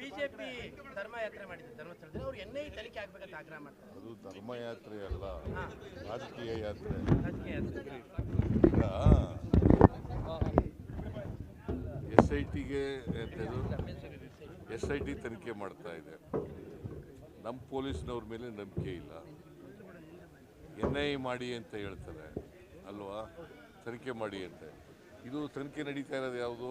BJP ಧರ್ಮಯಾತ್ರೆ ಮಾಡಿದ್ರು ಧರ್ಮಸ್ಥಳದಲ್ಲಿ. ಅವ್ರು ಎನ್ ಐ ತನಿಖೆ ಆಗ್ಬೇಕಂತ ಆಗ್ರಹ ಮಾಡ್ತಾರೆ. ಅದು ಧರ್ಮಯಾತ್ರೆ ಅಲ್ಲ ರಾಜಕೀಯ ಯಾತ್ರೆ. ರಾಜಕೀಯ ಯಾತ್ರೆ. ಈಗ ಎಸ್ ಐ ಟಿಗೆ ಎಸ್ ಐ ಟಿ ತನಿಖೆ ಮಾಡ್ತಾ ಇದೆ. ನಮ್ಮ ಪೊಲೀಸ್ನವ್ರ ಮೇಲೆ ನಂಬಿಕೆ ಇಲ್ಲ. ಎನ್ ಐ ಮಾಡಿ ಅಂತ ಹೇಳ್ತಾರೆ ಅಲ್ವಾ? ತನಿಖೆ ಮಾಡಿ ಅಂತ. ಇದು ತನಿಖೆ ನಡೀತಾ ಇರೋದು ಯಾವುದು?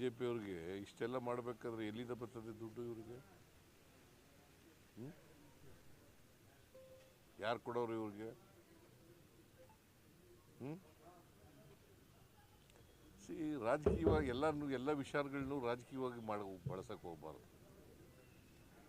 ಜೆ ಪಿಯವ್ರಿಗೆ ಇಷ್ಟೆಲ್ಲ ಮಾಡಬೇಕಾದ್ರೆ ಎಲ್ಲಿಂದ ಬರ್ತದೆ ದುಡ್ಡು ಇವರಿಗೆ? ಯಾರು ಕೊಡೋರು ಇವ್ರಿಗೆ? ಹ್ಞೂ ಸಿ, ರಾಜಕೀಯವಾಗಿ ಎಲ್ಲರನ್ನೂ ಎಲ್ಲ ವಿಚಾರಗಳನ್ನೂ ರಾಜಕೀಯವಾಗಿ ಮಾಡ ಬಳಸಕ್ಕೆ ಹೋಗ್ಬಾರ್ದು.